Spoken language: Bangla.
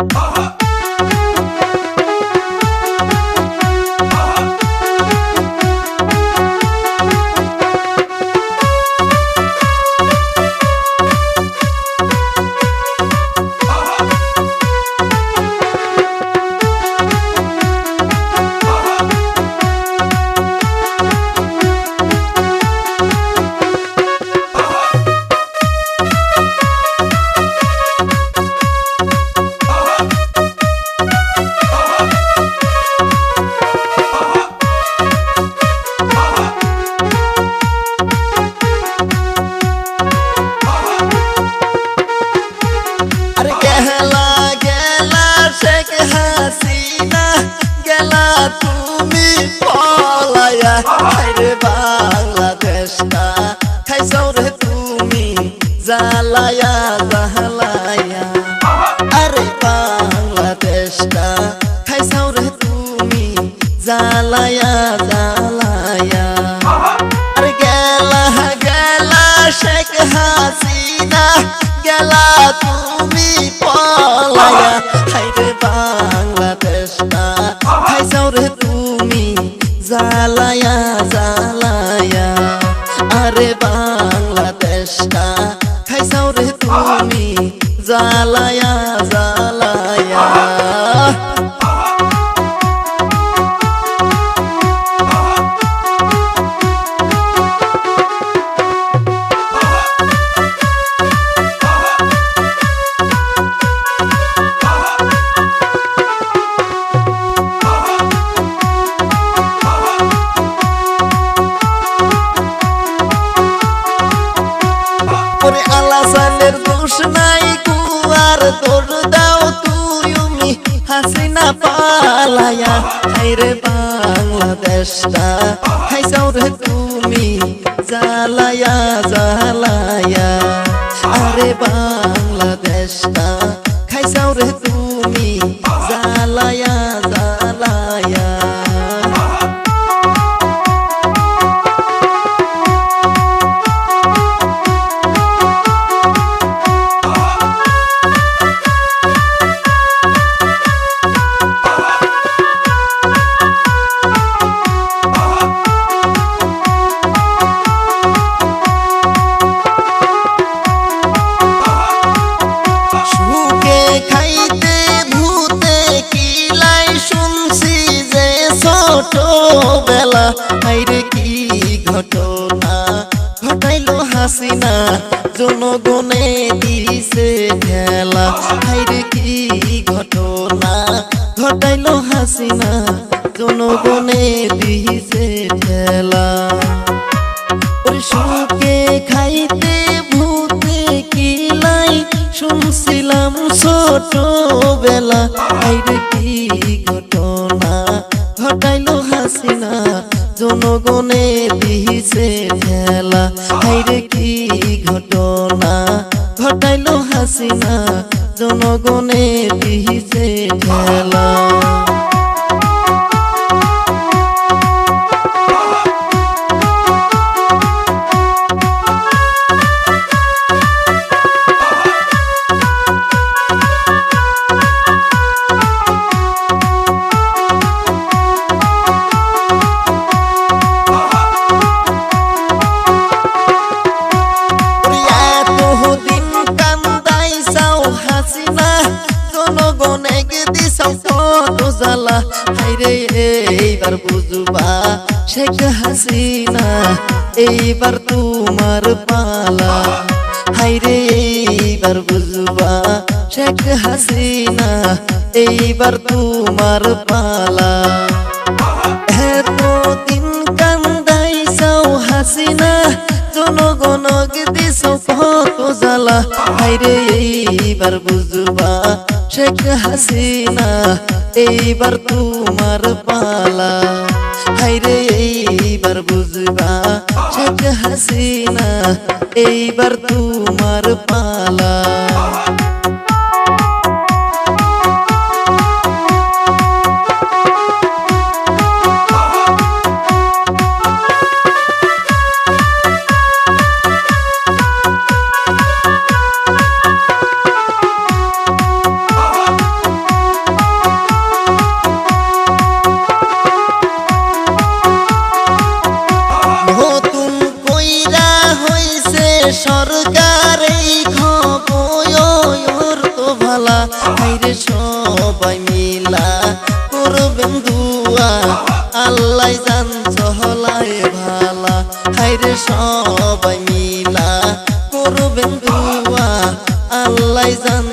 আরে জালায়া জালায়া আরে বাংলাদেশটা খাইছাও রে তুমি জালায়া জালায়া আরে গেলা গেলা শেখ হাসিনা, গেলা তুমি পলায়া। হাইরে বাংলাদেশটা খাইছাও রে তুমি জালায়া জালায়া আরে বাংলাদেশটা ওরে আলাসানের দোষ নাই কুয়ার তোর দাও তুই উমি হাসিনা পালায়া। হাইরে বাংলাদেশটা হাইসাও রে তুমি জালায়া জালায়া আরে বাংলাদেশটা খাইসাও রে তুমি হাসিনা জনগণে দিছে ঠেলা আইরে কি ঘটনা? ঘটাইলো হাসিনা, জনগণে দিছে ওরে সুখে খাইতে ভূতে কিলাই শুনছিলাম ছোট বেলা আইরে কি ঘটনা? ঘটাইলো হাসিনা, জনগণে হাসিনা জনগণে দিছে ঠেলা জনগণে দিছাও কত জ্বালা। হাইরে, এইবার বুঝবা, শেখ হাসিনা, এইবার তোমার পালা। হাইরে, এইবার বুঝবা, শেখ হাসিনা, এইবার তোমার পালা। জ্বালা হাইরে এইবার বুঝবা, শেখ হাসিনা, এইবার তোমার পালা। হাইরে এইবার বুঝবা, শেখ হাসিনা, এইবার তোমার পালা। হাইরে সবাই মিলা করবেন দুয়া আল্লাহ জান।